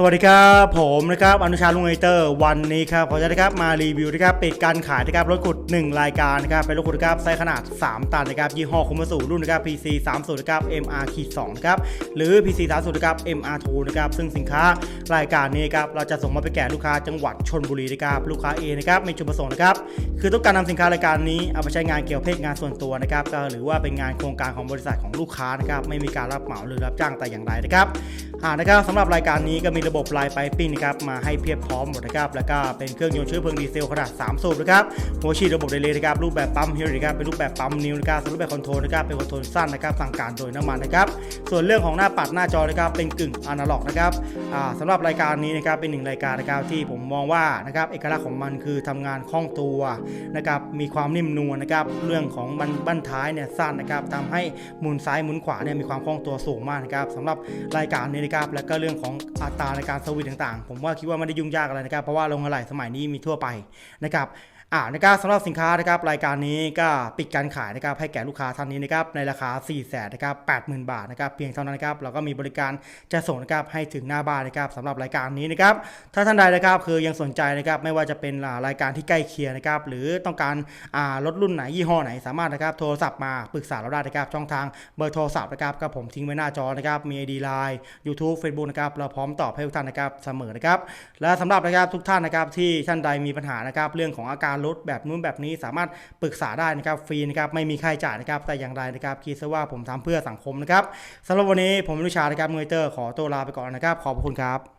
สวัสดีครับผมนะครับอนุชาลุงไอเตอร์วันนี้ครับขอจะนะครับมารีวิวนะครับปิดการขายนะครับรถขุด 1 รายการนะครับเป็นรถขุดนะครับไซส์ขนาด 3 ตันนะครับยี่ห้อคุมาสูรุ่นนะครับ PC 3 0นะครับ MR 2นะครับหรือ PC 3 0นะครับ MR 2นะครับซึ่งสินค้ารายการนี้ครับเราจะส่งมาไปแก่ลูกค้าจังหวัดชนบุรีนะครับลูกค้า A นะครับมีจุดประสงค์นะครับคือต้องการนำสินค้ารายการนี้เอาไปใช้งานเกี่ยวกับเพศงานส่วนตัวนะครับก็หรือว่าเป็นงานโครงการของบริษัทของลูกค้านะครับไม่มีการรับเหมาหรือรับจ้างแต่อย่างใดนะครับ อ่านะครับสำหรับรายการนี้ก็มีระบบลายไฟปิ้งนะครับมาให้เพียบพร้อมหมดนะครับแล้วก็เป็นเครื่องยนต์เชื้อเพลิงดีเซลขนาด 3 สูบนะครับหัวฉีดระบบไดเลย์นะครับรูปแบบปั๊มเฮลินะครับเป็นรูปแบบปั๊มนิ้วนะครับส่วนรูปแบบคอนโทรลนะครับเป็นคอนโทรลสั้นนะครับสั่งการโดยน้ำมันนะครับส่วนเรื่องของหน้าปัดหน้าจอนะครับเป็นกึ่งอนาล็อกนะครับอ่าสำหรับรายการนี้นะครับเป็นหนึ่งรายการนะครับที่ผมมองว่านะครับเอกลักษณ์ของมันคือทำงานคล่องตัวนะครับมีความนิ่มนวลนะครับเรื่องของบันบั้นท้ายเนี่ยสั้นนะครับทำให้หมุนซ้ายหมุนขวาเนี่ยมีความคล่องตัวสูงมากนะครับสำหรับรายการนี้นะครับ แล้วก็เรื่องของอัตราในการสวิตต่างๆ ผมว่าคิดว่าไม่ได้ยุ่งยากอะไรนะครับ เพราะว่าโรงอะไหล่สมัยนี้มีทั่วไปนะครับ อ่านะครับสำหรับสินค้านะครับรายการนี้ก็ปิดการขายนะครับให้แก่ลูกค้าท่านนี้นะครับในราคา 4 0 0 0 0นะครับ80,000บาทนะครับเพียงเท่านั้นนะครับเราก็มีบริการจะส่งนะครับให้ถึงหน้าบ้านนะครับสำหรับรายการนี้นะครับถ้าท่านใดนะครับคือยังสนใจนะครับไม่ว่าจะเป็นรายการที่ใกล้เคียงนะครับหรือต้องการอ่ารถรุ่นไหนยี่ห้อไหน สามารถนะครับโทรศัพท์มาปรึกษาเราได้นะครับช่องทางเบอร์โทรศัพท์นะครับก็ผมทิ้งไว้หน้าจอนะครับมี ID Line YouTube Facebook นะครับเราพร้อมตอบให้ทุกท่านนะครับเสมอนะครับและสำหรับนะครับทุกท่านนะครับที่ท่านใดมีปัญหานะครับเรื่องของอาการรถแบบนู้นแบบนี้สามารถปรึกษาได้นะครับฟรีนะครับไม่มีค่าใช้จ่ายนะครับแต่อย่างไรนะครับคิดซะว่าผมทำเพื่อสังคมนะครับสำหรับวันนี้ผมอนุชานะครับมือเตอร์ขอตัวลาไปก่อนนะครับ ขอบคุณครับ